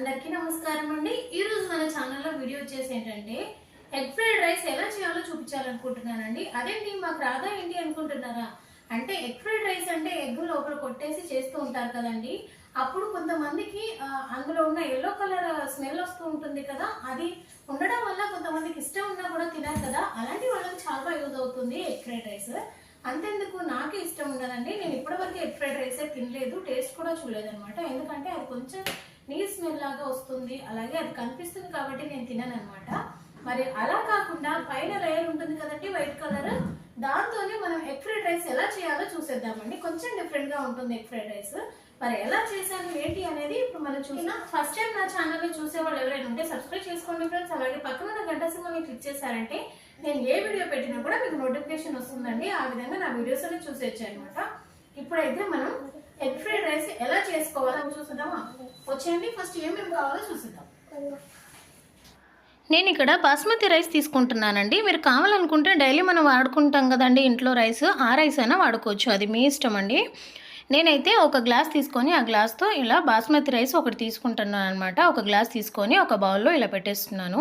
అందరికీ నమస్కారం అండి. ఈ రోజు మన ఛానల్లో వీడియో వచ్చేసి ఏంటంటే ఎగ్ ఫ్రైడ్ రైస్ ఎలా చేయాలో చూపించాలనుకుంటున్నానండి. అదేంటి మాకు రాదా ఏంటి అనుకుంటున్నారా? అంటే ఎగ్ ఫ్రైడ్ రైస్ అంటే ఎగ్ లోపల కొట్టేసి చేస్తూ ఉంటారు కదండి. అప్పుడు కొంతమందికి అందులో ఉన్న ఎల్లో కలర్ స్మెల్ వస్తూ ఉంటుంది కదా. అది ఉండడం వల్ల కొంతమందికి ఇష్టం ఉన్నా కూడా తినారు కదా. అలాంటి వాళ్ళకి చాలా యూజ్ అవుతుంది ఎగ్ ఫ్రైడ్ రైస్ అంతెందుకు? నాకే ఇష్టం ఉండదండి. నేను ఇప్పటివరకు ఎగ్ ఫ్రైడ్ రైసే తినలేదు. టేస్ట్ కూడా చూడలేదన్నమాట. ఎందుకంటే అది కొంచెం నీర్ స్మెల్ లాగా వస్తుంది. అలాగే అది కనిపిస్తుంది కాబట్టి నేను తినను అనమాట మరి అలా కాకుండా పైన లేయర్ ఉంటుంది కదండి వైట్ కలర్ దాంతోనే మనం ఎగ్ ఫ్రైడ్ రైస్ ఎలా చేయాలో చూసేద్దామండి. కొంచెం డిఫరెంట్గా ఉంటుంది ఎగ్ ఫ్రైడ్ రైస్ మరి ఎలా చేశాను ఏంటి అనేది ఇప్పుడు మనం చూసినా ఫస్ట్ టైం నా ఛానల్ చూసే వాళ్ళు ఎవరైనా ఉంటే సబ్స్క్రైబ్ చేసుకోండి ఫ్రెండ్స్ అలాగే పక్కన ఉన్న గంట సింబల్ని క్లిక్ చేశారంటే నేను ఏ వీడియో పెట్టినా కూడా మీకు నోటిఫికేషన్ వస్తుందండి. ఆ విధంగా నా వీడియోస్ అనేది చూసేయచ్చు అనమాట ఇప్పుడైతే మనం ఎగ్ ఫ్రైడ్ రైస్ ఎలా చేసుకోవాలో చూసేద్దామా? వచ్చేయండి ఫస్ట్ ఏమేమి కావాలో చూసేద్దాం. నేను ఇక్కడ బాస్మతి రైస్ తీసుకుంటున్నానండి. మీరు కావాలనుకుంటే డైలీ మనం వాడుకుంటాం కదండి ఇంట్లో రైస్ ఆ రైస్ అయినా వాడుకోవచ్చు. అది మీ ఇష్టం అండి. నేనైతే ఒక గ్లాస్ తీసుకొని ఆ గ్లాస్తో ఇలా బాస్మతి రైస్ ఒకటి తీసుకుంటున్నాను అనమాట ఒక గ్లాస్ తీసుకొని ఒక బౌల్లో ఇలా పెట్టేస్తున్నాను.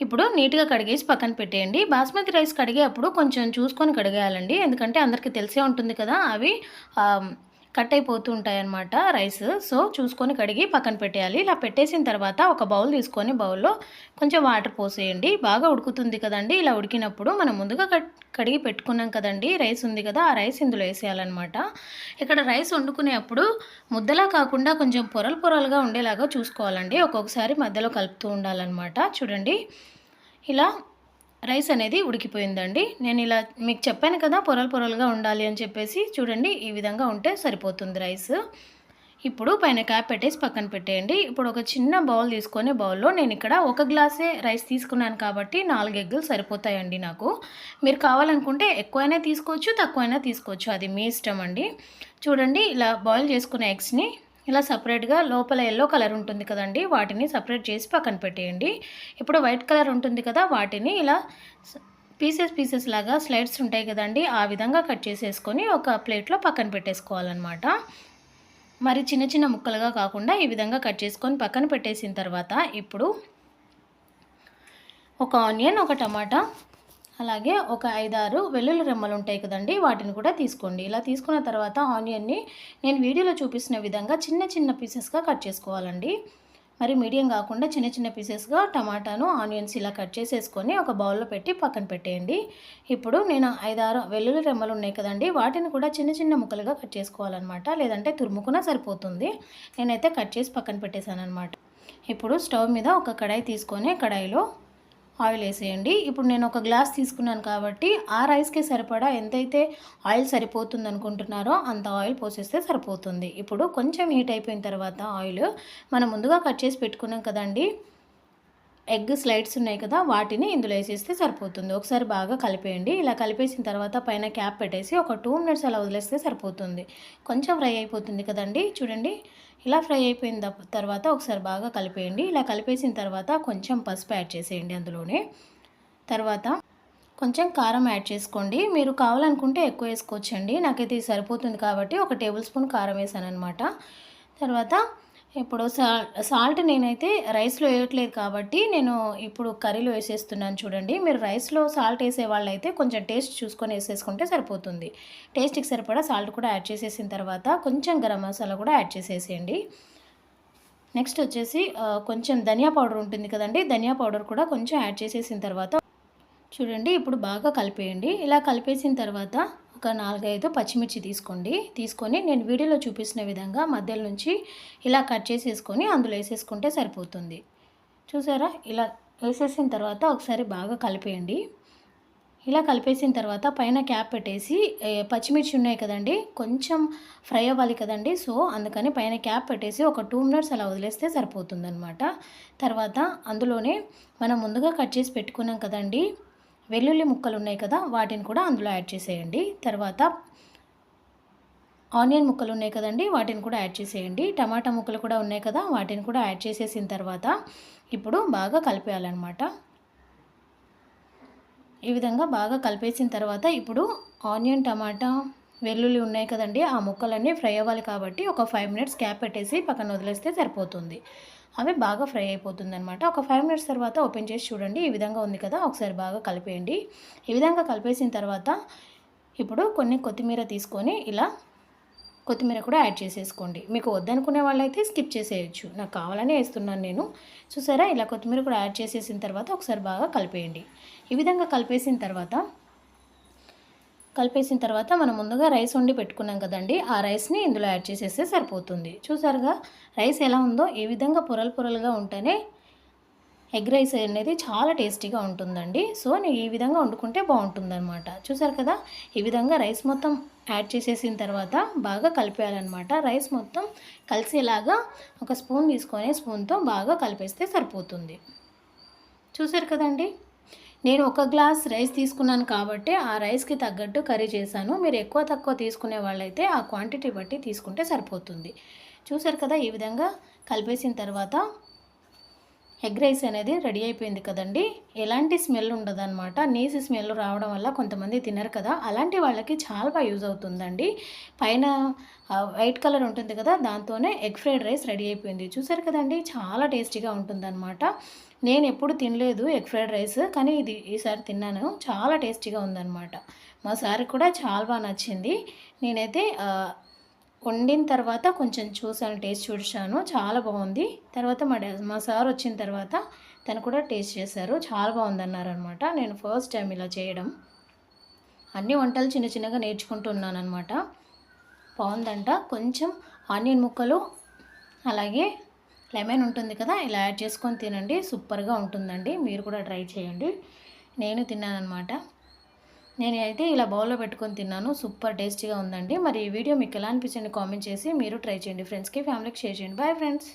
ఇప్పుడు నీట్గా కడిగేసి పక్కన పెట్టేయండి. బాస్మతి రైస్ కడిగేటప్పుడు కొంచెం చూసుకొని కడిగేయాలండి ఎందుకంటే అందరికీ తెలిసే ఉంటుంది కదా అవి. కట్ అయిపోతూ ఉంటాయి అన్నమాట రైస్. సో చూసుకొని కడిగి పక్కన పెట్టేయాలి. ఇలా పెట్టేసిన తర్వాత ఒక బౌల్ తీసుకొని బౌల్లో కొంచెం వాటర్ పోసేయండి. బాగా ఉడుకుతుంది కదండి. ఇలా ఉడికినప్పుడు మనం ముందుగా కట్ కడిగి పెట్టుకున్నాం కదండి. రైస్ ఉంది కదా ఆ రైస్ ఇందులో వేసేయాలన్నమాట. ఇక్కడ రైస్ వండుకునేప్పుడు ముద్దలా కాకుండా కొంచెం పొరలు పొరలుగా ఉండేలాగా చూసుకోవాలండి. ఒక్కొక్కసారి మధ్యలో కలుపుతూ ఉండాలన్నమాట. చూడండి. ఇలా రైస్ అనేది ఉడికిపోయిందండి. నేను ఇలా మీకు చెప్పాను కదా పొరలు పొరలుగా ఉండాలి అని చెప్పేసి చూడండి ఈ విధంగా ఉంటే సరిపోతుంది రైస్. ఇప్పుడు పైన క్యాప్ పెట్టేసి పక్కన పెట్టేయండి. ఇప్పుడు ఒక చిన్న బౌల్ తీసుకొని బౌల్లో నేను ఇక్కడ ఒక గ్లాసే రైస్ తీసుకున్నాను కాబట్టి నాలుగు ఎగ్గులు సరిపోతాయండి నాకు. మీరు కావాలనుకుంటే ఎక్కువైనా తీసుకోవచ్చు తక్కువైనా తీసుకోవచ్చు. అది మీ ఇష్టం అండి. చూడండి ఇలా బాయిల్ చేసుకున్న ఎగ్స్ని ఇలా సపరేట్గా లోపల ఎల్లో కలర్ ఉంటుంది కదండి వాటిని సపరేట్ చేసి పక్కన పెట్టేయండి. ఇప్పుడు వైట్ కలర్ ఉంటుంది కదా వాటిని ఇలా పీసెస్ పీసెస్ లాగా స్లైడ్స్ ఉంటాయి కదండి ఆ విధంగా కట్ చేసేసుకొని ఒక ప్లేట్లో పక్కన పెట్టేసుకోవాలన్నమాట. మరి చిన్న చిన్న ముక్కలుగా కాకుండా ఈ విధంగా కట్ చేసుకొని పక్కన పెట్టేసిన తర్వాత ఇప్పుడు ఒక ఆనియన్ ఒక టమాటా అలాగే ఒక ఐదారు వెల్లుల్లి రెమ్మలు ఉంటాయి కదండి వాటిని కూడా తీసుకోండి. ఇలా తీసుకున్న తర్వాత ఆనియన్ని నేను వీడియోలో చూపిస్తున్న విధంగా చిన్న చిన్న పీసెస్గా కట్ చేసుకోవాలండి. మరి మీడియం కాకుండా చిన్న చిన్న పీసెస్గా టమాటాను ఆనియన్స్ ఇలా కట్ చేసేసుకొని ఒక బౌల్లో పెట్టి పక్కన పెట్టేయండి. ఇప్పుడు నేను ఐదారు వెల్లుల్లి రెమ్మలు ఉన్నాయి కదండి వాటిని కూడా చిన్న చిన్న ముక్కలుగా కట్ చేసుకోవాలన్నమాట. లేదంటే తురుముకున్నా సరిపోతుంది. నేనైతే కట్ చేసి పక్కన పెట్టేశాను అనమాట ఇప్పుడు స్టవ్ మీద ఒక కడాయి తీసుకొని కడాయిలో ఆయిల్ వేసేయండి. ఇప్పుడు నేను ఒక గ్లాస్ తీసుకున్నాను కాబట్టి ఆ రైస్కి సరిపడా ఎంతైతే ఆయిల్ సరిపోతుంది అనుకుంటున్నారో అంత ఆయిల్ పోసేస్తే సరిపోతుంది. ఇప్పుడు కొంచెం హీట్ అయిపోయిన తర్వాత ఆయిల్ మనం ముందుగా కట్ చేసి పెట్టుకున్నాం కదండి. ఎగ్ స్లైడ్స్ ఉన్నాయి కదా వాటిని ఇందులో వేసేస్తే సరిపోతుంది. ఒకసారి బాగా కలిపేయండి. ఇలా కలిపేసిన తర్వాత పైన క్యాప్ పెట్టేసి ఒక టూ మినిట్స్ అలా వదిలేస్తే సరిపోతుంది. కొంచెం ఫ్రై అయిపోతుంది కదండి. చూడండి ఇలా ఫ్రై అయిపోయిన తర్వాత ఒకసారి బాగా కలిపేయండి. ఇలా కలిపేసిన తర్వాత కొంచెం పసుపు యాడ్ చేసేయండి అందులోనే. తర్వాత కొంచెం కారం యాడ్ చేసుకోండి. మీరు కావాలనుకుంటే ఎక్కువ వేసుకోవచ్చండి. నాకైతే ఇది సరిపోతుంది కాబట్టి ఒక టేబుల్ స్పూన్ కారం వేసాను అనమాట తర్వాత ఇప్పుడు సాల్ సాల్ట్ నేనైతే రైస్లో వేయట్లేదు కాబట్టి నేను ఇప్పుడు కర్రీలో వేసేస్తున్నాను చూడండి. మీరు రైస్లో సాల్ట్ వేసే వాళ్ళైతే కొంచెం టేస్ట్ చూసుకొని వేసేసుకుంటే సరిపోతుంది. టేస్ట్కి సరిపడా సాల్ట్ కూడా యాడ్ చేసేసిన తర్వాత కొంచెం గరం మసాలా కూడా యాడ్ చేసేసేయండి. నెక్స్ట్ వచ్చేసి కొంచెం ధనియా పౌడర్ ఉంటుంది కదండి ధనియా పౌడర్ కూడా కొంచెం యాడ్ చేసేసిన తర్వాత చూడండి ఇప్పుడు బాగా కలిపేయండి. ఇలా కలిపేసిన తర్వాత ఒక నాలుగైదు పచ్చిమిర్చి తీసుకోండి. తీసుకొని నేను వీడియోలో చూపిస్తున్న విధంగా మధ్యలో నుంచి ఇలా కట్ చేసేసుకొని అందులో వేసేసుకుంటే సరిపోతుంది. చూసారా? ఇలా వేసేసిన తర్వాత ఒకసారి బాగా కలిపేయండి. ఇలా కలిపేసిన తర్వాత పైన క్యాప్ పెట్టేసి పచ్చిమిర్చి ఉన్నాయి కదండి? కొంచెం ఫ్రై అవ్వాలి కదండి. సో అందుకని పైన క్యాప్ పెట్టేసి ఒక టూ మినిట్స్ అలా వదిలేస్తే సరిపోతుందనమాట తర్వాత అందులోనే మనం ముందుగా కట్ చేసి పెట్టుకున్నాం కదండి వెల్లుల్లి ముక్కలు ఉన్నాయి కదా వాటిని కూడా అందులో యాడ్ చేసేయండి. తర్వాత ఆనియన్ ముక్కలు ఉన్నాయి కదండి వాటిని కూడా యాడ్ చేసేయండి. టమాటా ముక్కలు కూడా ఉన్నాయి కదా వాటిని కూడా యాడ్ చేసేసిన తర్వాత ఇప్పుడు బాగా కలిపేయాలన్నమాట. ఈ విధంగా బాగా కలిపేసిన తర్వాత ఇప్పుడు ఆనియన్ టమాటా వెల్లుల్లి ఉన్నాయి కదండి ఆ ముక్కలన్నీ ఫ్రై అవ్వాలి కాబట్టి ఒక ఫైవ్ మినిట్స్ క్యాప్ పెట్టేసి పక్కన వదిలేస్తే సరిపోతుంది. అవి బాగా ఫ్రై అయిపోతుంది అనమాట ఒక ఫైవ్ మినిట్స్ తర్వాత ఓపెన్ చేసి చూడండి ఈ విధంగా ఉంది కదా ఒకసారి బాగా కలిపేయండి. ఈ విధంగా కలిపేసిన తర్వాత ఇప్పుడు కొన్ని కొత్తిమీర తీసుకొని ఇలా కొత్తిమీర కూడా యాడ్ చేసేసుకోండి. మీకు వద్దనుకునే వాళ్ళైతే స్కిప్ చేసేయచ్చు. నాకు కావాలని వేస్తున్నాను నేను. చూసారా? ఇలా కొత్తిమీర కూడా యాడ్ చేసేసిన తర్వాత ఒకసారి బాగా కలిపేయండి. ఈ విధంగా కలిపేసిన తర్వాత కలిపేసిన తర్వాత మనం ముందుగా రైస్ వండి పెట్టుకున్నాం కదండి. ఆ రైస్ని ఇందులో యాడ్ చేసేస్తే సరిపోతుంది. చూసారుగా? రైస్ ఎలా ఉందో ఈ విధంగా పొరలు పొరలుగా ఉంటేనే ఎగ్ రైస్ అనేది చాలా టేస్టీగా ఉంటుందండి. సో నేను ఈ విధంగా వండుకుంటే బాగుంటుందన్నమాట. చూసారు కదా? ఈ విధంగా రైస్ మొత్తం యాడ్ చేసేసిన తర్వాత బాగా కలిపేయాలన్నమాట. రైస్ మొత్తం కలిసేలాగా ఒక స్పూన్ తీసుకొని స్పూన్తో బాగా కలిపేస్తే సరిపోతుంది. చూసారు కదండి? నేను ఒక గ్లాస్ రైస్ తీసుకున్నాను కాబట్టి ఆ రైస్కి తగ్గట్టు కర్రీ చేశాను. మీరు ఎక్కువ తక్కువ తీసుకునే వాళ్ళైతే ఆ క్వాంటిటీ బట్టి తీసుకుంటే సరిపోతుంది. చూసారు కదా ఈ విధంగా కలిపేసిన తర్వాత ఎగ్ రైస్ అనేది రెడీ అయిపోయింది కదండి. ఎలాంటి స్మెల్ ఉండదు అనమాట నీసి స్మెల్ రావడం వల్ల కొంతమంది తినరు కదా. అలాంటి వాళ్ళకి చాలా బాగా యూజ్ అవుతుందండి. పైన వైట్ కలర్ ఉంటుంది కదా దాంతోనే ఎగ్ ఫ్రైడ్ రైస్ రెడీ అయిపోయింది. చూసారు కదండి చాలా టేస్టీగా ఉంటుందన్నమాట. నేను ఎప్పుడు తినలేదు ఎగ్ ఫ్రైడ్ రైస్ కానీ ఇది ఈసారి తిన్నాను. చాలా టేస్టీగా ఉందన్నమాట. మా సార్ కూడా చాలా బాగా నచ్చింది. నేనైతే వండిన తర్వాత కొంచెం చూసాను టేస్ట్ చూసాను చాలా బాగుంది. తర్వాత మా డా మా సార్ వచ్చిన తర్వాత తను కూడా టేస్ట్ చేశారు. చాలా బాగుంది అన్నారు అనమాట నేను ఫస్ట్ టైం ఇలా చేయడం. అన్ని వంటలు చిన్న చిన్నగా నేర్చుకుంటున్నాను అనమాట బాగుందంట. కొంచెం ఆనియన్ ముక్కలు అలాగే లెమన్ ఉంటుంది కదా ఇలా యాడ్ చేసుకొని తినండి. సూపర్గా ఉంటుందండి. మీరు కూడా ట్రై చేయండి. నేను తిన్నానమాట నేను అయితే ఇలా బౌల్లో పెట్టుకొని తిన్నాను. సూపర్ టేస్టీగా ఉందండి. మరి ఈ వీడియో మీకు ఎలా అనిపించండి కామెంట్ చేసి మీరు ట్రై చేయండి. ఫ్రెండ్స్కి ఫ్యామిలీకి షేర్ చేయండి. Bye friends.